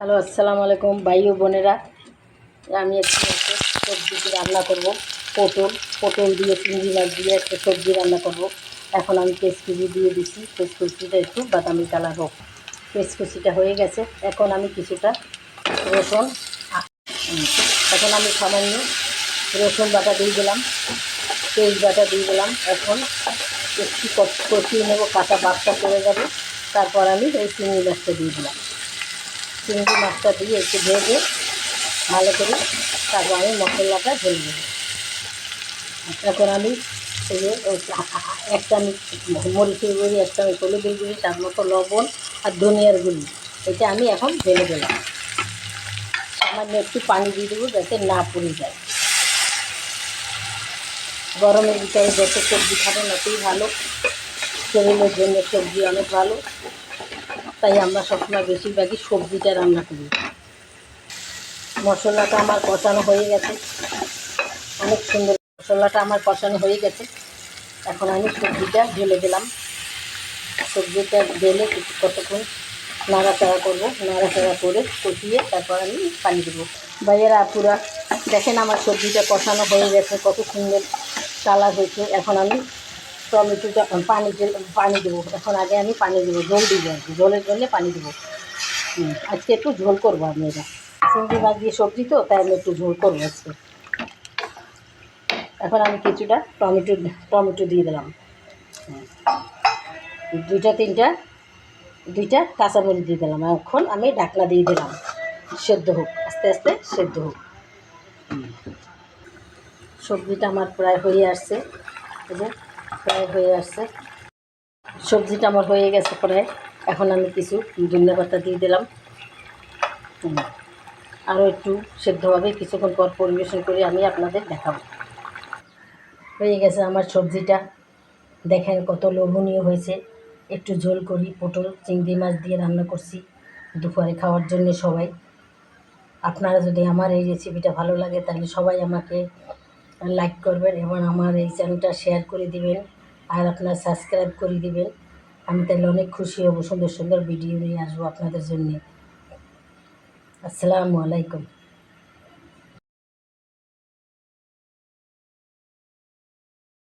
Hello, আসসালামু আলাইকুম ভাই ও বোনেরা। আমি একটু সবজি রান্না করব, পটল। পটল দিয়ে চিংড়ি মাছ দিয়ে একটা সবজি রান্না করব। এখন আমি পেঁচকুচি দিয়ে দিচ্ছি পেঁচকুচিটা একটু বাদামি কালার হোক। পেঁচকুচিটা হয়ে গেছে। এখন আমি কিছুটা রসুন এখন আমি সামান্য রসুন বাটা দিয়ে দিলাম পেঁয়াজ বাটা দিয়ে দিলাম। এখন একটু কষ- কষিয়ে নেব, কাঁচা বাচ্চা করে যাবে। তারপর আমি এই চিংড়ি মাছটা দিয়ে দিলাম। চিংড়ি মাছটা দিয়ে একটু ভেজে ভালো করে তারপর আমি মশলাটা ঢেলে দেবো। এখন আমি এই যে ওই আ- আ- আ- এক চামচ মরিচের গুঁড়ি এক চামচ হলুদের গুঁড়ি, তার মতো লবণ আর ধনিয়ার গুঁড়ি, এটা আমি এখন ঢেলে দিলাম সামান্য একটু পানি দিয়ে দেবো যাতে না পুড়ে যায়। গরমের ভিতরে যত সবজি খাবেন, অতই ভালো। শরীরের জন্য সবজি অনেক ভালো। তাই আমরা সবসময় বেশিরভাগই সবজিটা রান্না করি। মশলাটা আমার কষানো হয়ে গেছে। অনেক সুন্দর মশলাটা আমার কষানো হয়ে গেছে। এখন আমি সবজিটা ঢেলে দিলাম। সবজিটা ঢেলে কতক্ষণ নাড়াচাড়া করব। নাড়াচাড়া করে কষিয়ে তারপর আমি পানি দেবো। ভাইয়েরা, আপুরা, দেখেন আমার সবজিটা কষানো হয়ে গেছে, কত সুন্দর কালার হয়েছে। এখন আমি টমেটোটা পানি পানি দেবো। এখন আগে আমি পানি দেবো, জল দিব আর কি। জলের জন্য পানি দেবো। আজকে একটু ঝোল করব আমি এটা চিংড়ি মাছ দিয়ে সবজি তো, তাই আমি একটু ঝোল করব আজকে। এখন আমি কিছুটা টমেটো টমেটো দিয়ে দিলাম। দুইটা, তিনটা, দুইটা কাঁচামরিচ দিয়ে দিলাম। এখন আমি ঢাকনা দিয়ে দিলাম। সেদ্ধ হোক, আস্তে আস্তে সেদ্ধ হোক। সবজিটা আমার প্রায় হয়ে আসছে। প্রায় হয়ে আসছে। সবজিটা আমার হয়ে গেছে প্রায় এখন আমি কিছু ধনিয়া পাতা দিয়ে দিলাম। আরও একটু সেদ্ধভাবে কিছুক্ষণ পর পরিবেশন করে আমি আপনাদের দেখাবো। হয়ে গেছে আমার সবজিটা। দেখেন কত লোভনীয় হয়েছে। একটু ঝোল করি, পটল, চিংড়ি মাছ দিয়ে রান্না করছি দুপুরে খাওয়ার জন্য সবাই। আপনারা যদি আমার এই রেসিপিটা ভালো লাগে, তাহলে সবাই আমাকে লাইক করবেন এবং আমার এই চ্যানেলটা শেয়ার করে দিবেন। আর আপনার সাবস্ক্রাইব করে দিবেন। আমি তাহলে অনেক খুশি হব। সুন্দর সুন্দর ভিডিও নিয়ে আসব আপনাদের জন্যে। আসসালামু আলাইকুম।